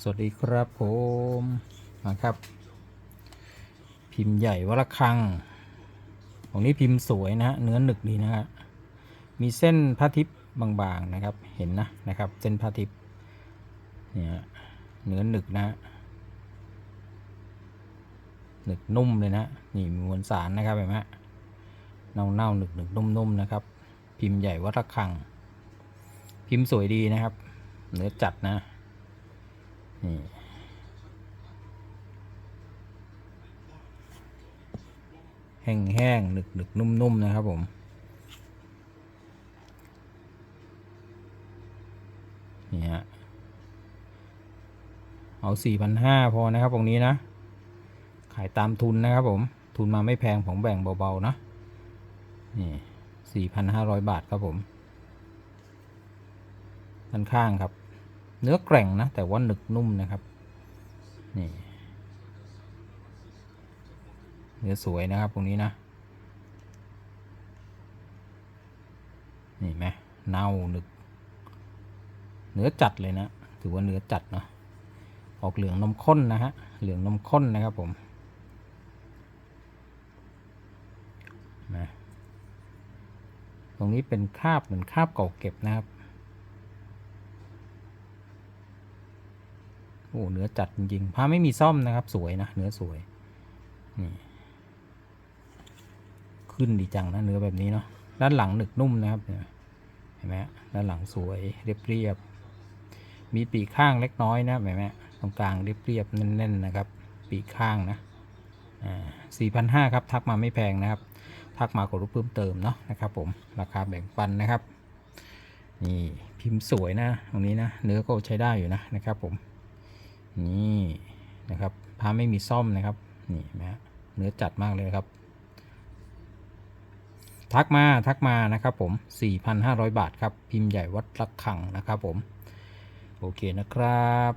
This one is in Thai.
สวัสดีครับผมนะครับ พิมพ์ใหญ่วรคัง ของนี้พิมพ์สวยนะฮะเนื้อหนึกดีนะฮะมีเส้นผ้าทิพย์บางๆนะครับ เห็นนะนะครับ เส้นผ้าทิพย์เนี่ยเนื้อหนึกนะฮะหนึกนุ่มเลยนะนี่มีมวลสารนะครับเห็นไหมเน่าเน่าหนึกหนึกนุ่มนุ่มๆนะครับ พิมพ์ใหญ่วัดระฆัง พิมพ์สวยดีนะครับ เนื้อจัดนะ นี่แห้งแห้งหนึกหนึกนุ่มนุ่มๆ นะครับผมนี่ฮะเอาสี่พันห้าพอนะครับตรงนี้นะ ขายตามทุนนะครับผม ทุนมาไม่แพงผมแบ่งเบาๆ นะ นี่สี่พันห้าร้อยบาทครับผมด้านข้างครับ เนื้อแกร่งนะ แต่ว่าหนึกนุ่มนะครับ นี่ เนื้อสวยนะครับตรงนี้นะ นี่ไหมเน่าหนึกเนื้อจัดเลยนะ ถือว่าเนื้อจัดเนาะ ออกเหลืองนมข้นนะฮะ เหลืองนมข้นนะครับผมนะตรงนี้เป็นคาบเหมือนคาบเก่าเก็บนะครับ โอ้เนื้อจัดจริงๆผ้าไม่มีซ่อมนะครับ สวยนะเนื้อสวยนี่ขึ้นดีจังนะเนื้อแบบนี้เนาะด้านหลังหนึกนุ่มนะครับเห็นไหมด้านหลังสวยเรียบเรียบมีปีกข้างเล็กน้อยนะเห็นไหมตรงกลางเรียบเรียบแน่นๆนะครับ ปีกข้างนะอ่าสี่พันห้าครับทักมาไม่แพงนะครับ ทักมากดรูปเพิ่มเติมเนาะนะครับ ผมราคาแบ่งปันนะครับนี่พิมพ์สวยนะตรงนี้นะเนื้อก็ใช้ได้อยู่นะนะครับผม นี่นะครับผ้าไม่มีซ่อมนะครับนี่นะฮะเนื้อจัดมากเลยครับ ทักมาทักมานะครับผม 4,500 บาทครับ พิมพ์ใหญ่วัดระฆังนะครับผม โอเคนะครับ